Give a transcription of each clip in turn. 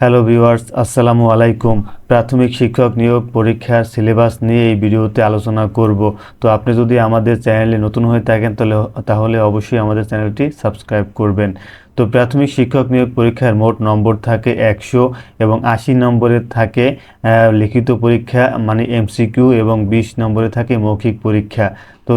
Hello viewers আসসালামু আলাইকুম প্রাথমিক শিক্ষক নিয়োগ পরীক্ষার সিলেবাস নিয়ে এই ভিডিওতে আলোচনা করব তো আপনি যদি আমাদের চ্যানেলে নতুন হয়ে থাকেন তাহলে তাহলে অবশ্যই আমাদের চ্যানেলটি সাবস্ক্রাইব করবেন তো প্রাথমিক শিক্ষক নিয়োগ পরীক্ষার মোট নম্বর থাকে একশো এবং আশি নম্বরের থাকে লিখিত পরীক্ষা মানে এমসিকিউ এবং বিশ নম্বরে থাকে মৌখিক পরীক্ষা। তো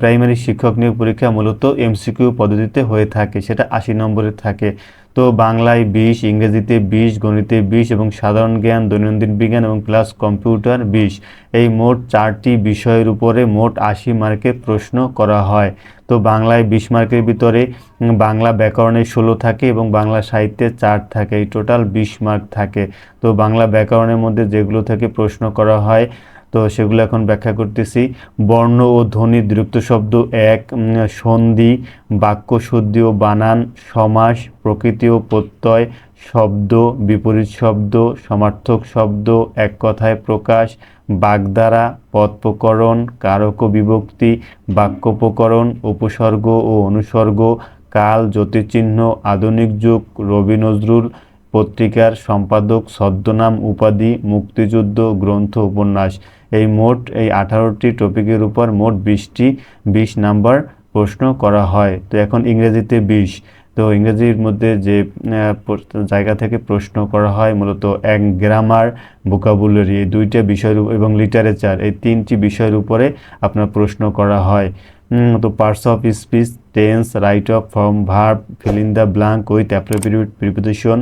প্রাইমারি শিক্ষক নিয়োগ পরীক্ষা মূলত এমসিকিউ পদ্ধতিতে হয়ে থাকে, সেটা আশি নম্বরের থাকে। তো বাংলায় বিশ, ইংরেজিতে বিশ, গণিতে বিশ এবং সাধারণ জ্ঞান, দৈনন্দিন বিজ্ঞান এবং প্লাস কম্পিউটার বিশ। এই মোট চারটি বিষয়ের উপরে মোট আশি মার্কের প্রশ্ন করা হয়। তো বাংলায় বিশ মার্কের ভিতরে বাংলা ব্যাকরণে ষোলো থাকে এবং বাংলা সাহিত্যে চার থাকে। এই টোটাল বিশ মার্ক থাকে। তো বাংলা ব্যাকরণের মধ্যে যেগুলো থেকে প্রশ্ন করা হয় তো সেগুলো এখন ব্যাখ্যা করতেছি। বর্ণ ও ধ্বনি দ্রুপ্ত শব্দ এক সন্ধি, বাক্য শুদ্ধি ও বানান, সমাস, প্রকৃতি ও প্রত্যয়, শব্দ, বিপরীত শব্দ, সমার্থক শব্দ, এক কথায় প্রকাশ, বাগধারা পদপ্রকরণ কারক বিভক্তি বাক্যপ্রকরণ উপসর্গ ও অনুসর্গ, কাল জ্যোতিচিহ্ন আধুনিক যুগ, রবি নজরুল পত্রিকার সম্পাদক, ছদ্মনাম উপাধি, মুক্তিযুদ্ধ গ্রন্থ উপন্যাস। এই মোট, এই আঠারোটি টপিকের উপর মোট বিশটি, বিশ নাম্বার প্রশ্ন করা হয়। তো এখন ইংরেজিতে বিশ। তো ইংরেজির মধ্যে যে জায়গা থেকে প্রশ্ন করা হয় মূলত এক গ্রামার, ভোকাবুলারি এই দুইটা বিষয়ের এবং লিটারেচার এই তিনটি বিষয়ের উপরে আপনার প্রশ্ন করা হয়। তো parts of speech, tense, right of form, verb, fill the blank with appropriate preposition,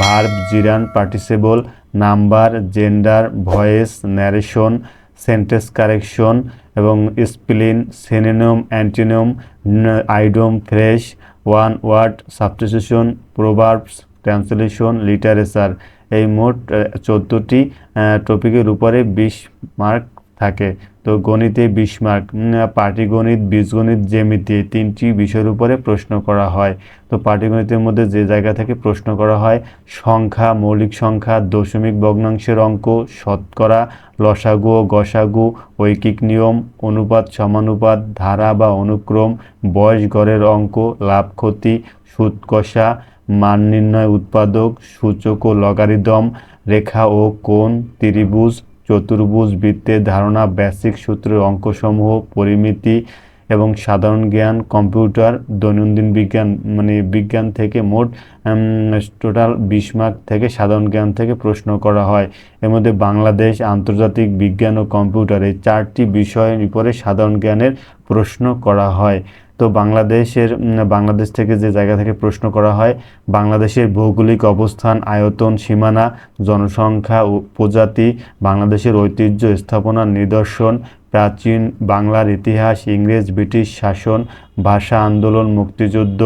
verb, gerund participle number, gender, voice, narration, sentence correction এবং spelling synonym, antonym idiom, phrase one word substitution proverbs translation literature. এই মোট চোদ্দোটি টপিকের উপরে বিশ mark থাকে। তো গণিতে বিশ মার্ক পাটিগণিত, বীজগণিত জ্যামিতি তিনটি বিষয়ের উপরে প্রশ্ন করা হয়। তো পাটিগণিতের মধ্যে যে জায়গা থেকে প্রশ্ন করা হয়, সংখ্যা, মৌলিক সংখ্যা, দশমিক ভগ্নাংশের অঙ্ক, শতকরা, লসাগু ও গসাগু, ঐকিক নিয়ম, অনুপাত, সমানুপাত, ধারা বা অনুক্রম, বয়স, গড়ের অঙ্ক, লাভ, ক্ষতি, সুদ, কষা, মান নির্ণয়, উৎপাদক, সূচক ও লগারিদম, রেখা ও কোণ, ত্রিভুজ চতুর্ভুজ বৃত্তের ধারণা বেসিক সূত্রের অঙ্কসমূহ পরিমিতি এবং সাধারণ জ্ঞান, কম্পিউটার, দৈনন্দিন বিজ্ঞান মানে বিজ্ঞান থেকে মোট টোটাল বিশ মার্ক থেকে সাধারণ জ্ঞান থেকে প্রশ্ন করা হয়। এর মধ্যে বাংলাদেশ আন্তর্জাতিক বিজ্ঞান ও কম্পিউটার এই চারটি বিষয়ের উপরে সাধারণ জ্ঞানের প্রশ্ন করা হয়। তো বাংলাদেশের বাংলাদেশ থেকে যে জায়গা থেকে প্রশ্ন করা হয়, বাংলাদেশের ভৌগোলিক অবস্থান, আয়তন, সীমানা, জনসংখ্যা ও প্রজাতি, বাংলাদেশের ঐতিহ্য স্থাপনা, নিদর্শন প্রাচীন বাংলার ইতিহাস, ইংরেজ, ব্রিটিশ শাসন, ভাষা আন্দোলন, মুক্তিযুদ্ধ,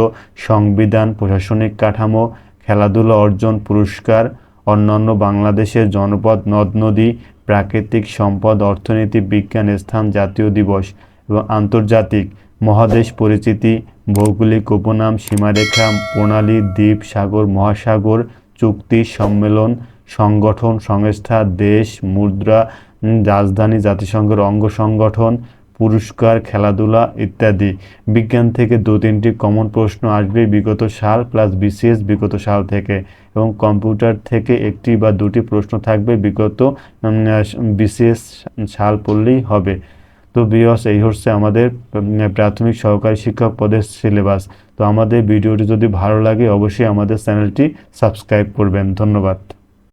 সংবিধান, প্রশাসনিক কাঠামো, খেলাধুলা অর্জন, পুরস্কার, অন্যান্য বাংলাদেশের জনপদ, নদ, নদী, প্রাকৃতিক সম্পদ, অর্থনীতি, বিজ্ঞান স্থান, জাতীয় দিবস এবং আন্তর্জাতিক মহাদেশ পরিচিতি, ভৌগোলিক উপনাম, সীমারেখা, প্রণালী, দ্বীপ, সাগর, মহাসাগর, চুক্তি, সম্মেলন, সংগঠন, সংস্থা, দেশ, মুদ্রা রাজধানী জাতিসংঘের অঙ্গ সংগঠন, পুরস্কার, খেলাধুলা ইত্যাদি। বিজ্ঞান থেকে দু তিনটি কমন প্রশ্ন আসবে বিগত সাল প্লাস বিসিএস বিগত সাল থেকে এবং কম্পিউটার থেকে একটি বা দুটি প্রশ্ন থাকবে বিগত বিসিএস সাল পড়লেই হবে। তো বিয়স এই হচ্ছে আমাদের প্রাথমিক সহকারী শিক্ষক পদের সিলেবাস তো আমাদের ভিডিওটি যদি ভালো লাগে, অবশ্যই আমাদের চ্যানেলটি সাবস্ক্রাইব করবেন। ধন্যবাদ।